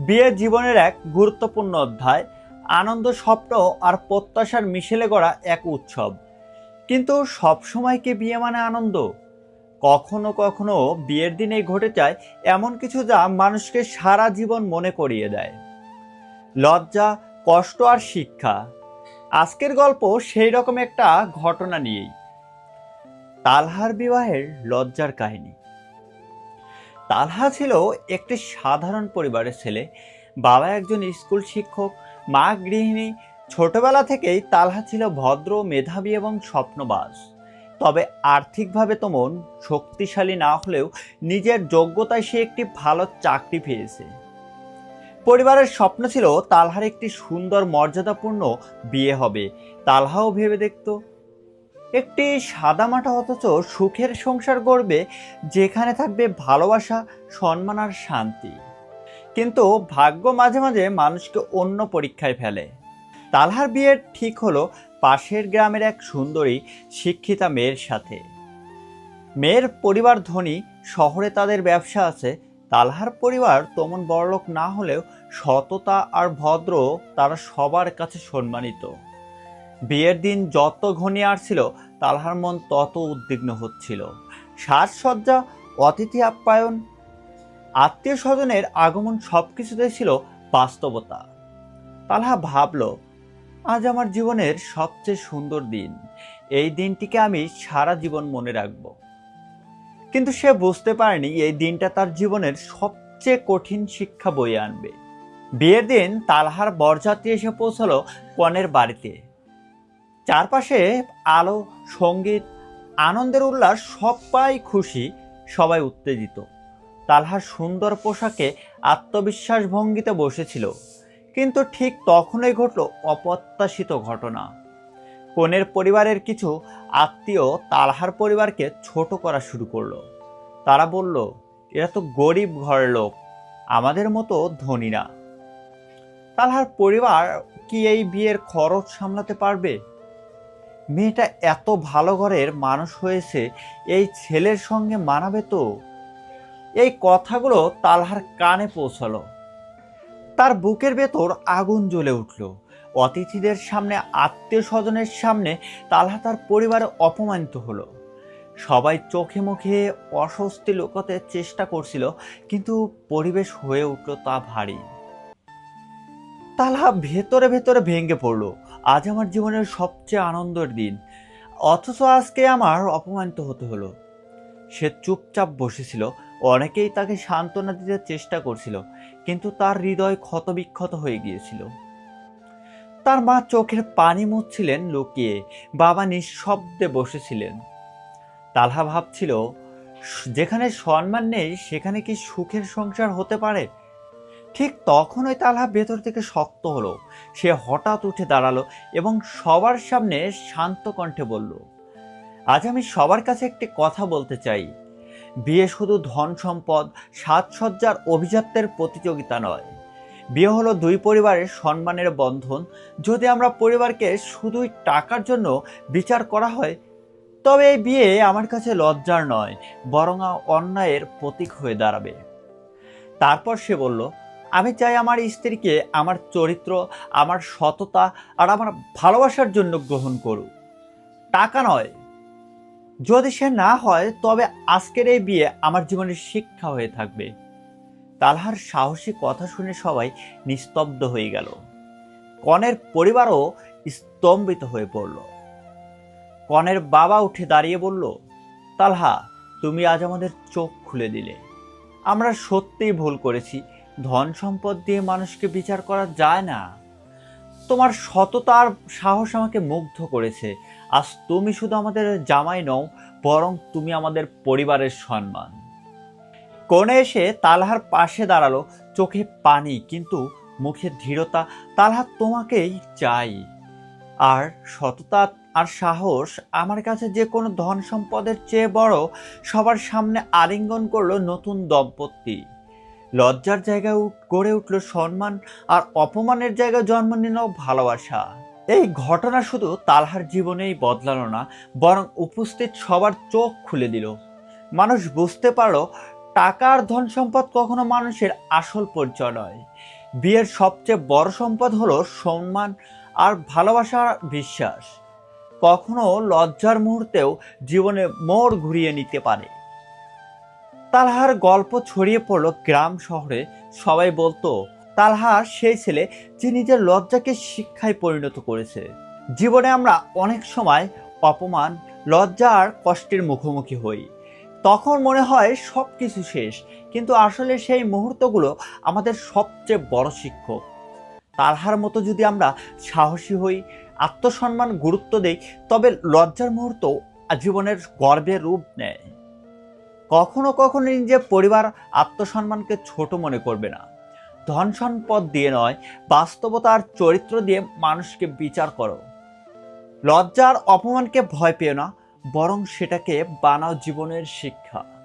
বিয়ে জীবনের এক গুরুত্বপূর্ণ অধ্যায়, আনন্দ স্বপ্ন আর প্রত্যাশার মিশেলে গড়া এক উৎসব। কিন্তু সবসময় কি বিয়ে মানে আনন্দ? কখনো কখনো বিয়ের দিনেই ঘটে যায় এমন কিছু যা মানুষকে সারা জীবন মনে করিয়ে দেয়। লজ্জা, কষ্ট আর শিক্ষা। আজকের গল্প সেই রকম একটা ঘটনা নিয়েই। তালহার বিবাহের লজ্জার কাহিনী। তালহা ছিল একটি সাধারণ পরিবারের ছেলে। বাবা একজন স্কুল শিক্ষক, মা গৃহিণী। ছোটবেলা থেকেই তালহা ছিল ভদ্র, মেধাবী এবং স্বপ্নবাস তবে আর্থিকভাবে তেমন শক্তিশালী না হলেও নিজের যোগ্যতায় সে একটি ভালো চাকরি পেয়েছে। পরিবারের স্বপ্ন ছিল তালহার একটি সুন্দর, মর্যাদাপূর্ণ বিয়ে হবে। তালহাও ভেবে দেখতো একটি সাদামাটা অথচ সুখের সংসার গড়বে, যেখানে থাকবে ভালোবাসা, সম্মান আর শান্তি। কিন্তু ভাগ্য মাঝে মাঝে মানুষকে অন্য পরীক্ষায় ফেলে। তালহার বিয়ের ঠিক হলো পাশের গ্রামের এক সুন্দরী, শিক্ষিতা মেয়ের সাথে। মেয়ের পরিবার ধনী, শহরে তাদের ব্যবসা আছে। তালহার পরিবার তেমন বড়লোক না হলেও সততা আর ভদ্র তারা সবার কাছে সম্মানিত। বিয়ের দিন যত ঘনিয়ে আসছিল তালহার মন তত উদ্বিগ্ন হচ্ছিল। সাজসজ্জা, অতিথি আপ্যায়ন আত্মীয় স্বজনের আগমন সব কিছুতে ছিল বাস্তবতা। তালহা ভাবল, আজ আমার জীবনের সবচেয়ে সুন্দর দিন। এই দিনটিকে আমি সারা জীবন মনে রাখব। কিন্তু সে বুঝতে পারেনি এই দিনটা তার জীবনের সবচেয়ে কঠিন শিক্ষা বয়ে আনবে। বিয়ের দিন তালহার বরযাত্রী এসে পৌঁছালো কনের বাড়িতে। চারপাশে আলো, সংগীত, আনন্দের উল্লাস, সবাই খুশি, সবাই উত্তেজিত। তালহার সুন্দর পোশাকে আত্মবিশ্বাস ভঙ্গিতে বসেছিল। কিন্তু ঠিক তখনই ঘটল অপ্রত্যাশিত ঘটনা। কনের পরিবারের কিছু আত্মীয় তালহার পরিবারকে ছোট করা শুরু করল। তারা বলল, এরা তো গরিব ঘরের লোক, আমাদের মতো ধনী না। তালহার পরিবার কি এই বিয়ের খরচ সামলাতে পারবে? মেয়েটা এত ভালো ঘরের মানুষ হয়েছে, এই ছেলের সঙ্গে মানাবে তো? এই কথাগুলো তালহার কানে পৌঁছালো। তার বুকের ভেতর আগুন জ্বলে উঠল। অতিথিদের সামনে আত্মীয় স্বজনের সামনে তালহা তার পরিবারে অপমানিত হলো। সবাই চোখে মুখে অস্বস্তি লুকোতে চেষ্টা করছিল, কিন্তু পরিবেশ হয়ে উঠল তা ভারী। তালহা ভেতরে ভেতরে ভেঙে পড়ল। আজ আমার জীবনের সবচেয়ে আনন্দের দিন। অথচ আজকে আমার অপমানিত হতে হলো। সে চুপচাপ বসেছিল। অনেকেই তাকে সান্ত্বনা দিতে চেষ্টা করছিল, কিন্তু তার হৃদয় ক্ষতবিক্ষত হয়ে গিয়েছিল। তার মা চোখের পানি মুছছিলেন লুকিয়ে। বাবা নিঃশব্দে বসেছিলেন। তালহা ভাবছিল, যেখানে সম্মান নেই, সেখানে কি সুখের সংসার হতে পারে? ঠিক তখনই তালহা ভেতর থেকে শক্ত হলো। সে হঠাৎ উঠে দাঁড়াল এবং সবার সামনে শান্ত কণ্ঠে বলল, আজ আমি সবার কাছে একটি কথা বলতে চাই। বিয়ে শুধু ধন সম্পদ, সাজসজ্জার অভিজাত্যের প্রতিযোগিতা নয়। বিয়ে হলো দুই পরিবারের সম্মানের বন্ধন। যদি আমরা পরিবারকে শুধুই টাকার জন্য বিচার করা হয়, তবে এই বিয়ে আমার কাছে লজ্জার নয়, বরং অন্যায়ের প্রতীক হয়ে দাঁড়াবে। তারপর সে বলল আমি চাই আমার স্ত্রীকে আমার চরিত্র, আমার সততা আর আমার ভালোবাসার জন্য গ্রহণ করুক। টাকা নয়। যদি সে না হয়, তবে আজকের এই বিয়ে আমার জীবনের শিক্ষা হয়ে থাকবে। তালহার সাহসী কথা শুনে সবাই নিস্তব্ধ হয়ে গেল। কনের পরিবারও স্তম্ভিত হয়ে পড়ল। কনের বাবা উঠে দাঁড়িয়ে বলল, তালহা, তুমি আজ আমাদের চোখ খুলে দিলে। আমরা সত্যিই ভুল করেছি। ধন সম্পদ দিয়ে মানুষকে বিচার করা যায় না। তোমার সততার সাহস আমাকে মুগ্ধ করেছে। আজ তুমি শুধু আমাদের জামাই নও, বরং তুমি আমাদের পরিবারের সম্মান। কোণে এসে তালহার পাশে দাঁড়াল, চোখে পানি, কিন্তু মুখে দৃঢ়তা তালহা তোমাকেই চাই। আর সততা আর সাহস আমার কাছে যে কোনো ধন সম্পদের চেয়ে বড়, সবার সামনে আলিঙ্গন করল নতুন দম্পতি। লজ্জার জায়গায় উঠ- গড়ে উঠল সম্মান আর অপমানের জায়গায় জন্ম নিল ভালোবাসা। এই ঘটনা শুধু তালহার জীবনেই বদলালো না, বরং উপস্থিত সবার চোখ খুলে দিল। মানুষ বুঝতে পারল টাকা আর ধন সম্পদ কখনো মানুষের আসল পরিচয় নয়। বিয়ের সবচেয়ে বড় সম্পদ হলো সম্মান আর ভালোবাসার বিশ্বাস। কখনো লজ্জার মুহূর্তেও জীবনে মোড় ঘুরিয়ে নিতে পারে। তালহার গল্প ছড়িয়ে পড়ল গ্রাম শহরে। সবাই বলতো, তালহার সেই ছেলে যে নিজের লজ্জাকে শিক্ষায় পরিণত করেছে। জীবনে আমরা অনেক সময় অপমান, লজ্জা আর কষ্টের মুখোমুখি হই। তখন মনে হয় সব কিছু শেষ, কিন্তু আসলে সেই মুহূর্তগুলো আমাদের সবচেয়ে বড় শিক্ষক। তালহার মতো যদি আমরা সাহসী হই, আত্মসম্মান, গুরুত্ব দেই, তবে লজ্জার মুহূর্ত জীবনের গর্বের রূপ নেয়। কখনো কখনো নিজের পরিবার আত্মসম্মানকে ছোট মনে করবে না। ধন সম্পদ দিয়ে নয় বাস্তবতার চরিত্র দিয়ে মানুষকে বিচার করো। লজ্জার অপমানকে ভয় পেও না, বরং সেটাকে বানাও জীবনের শিক্ষা।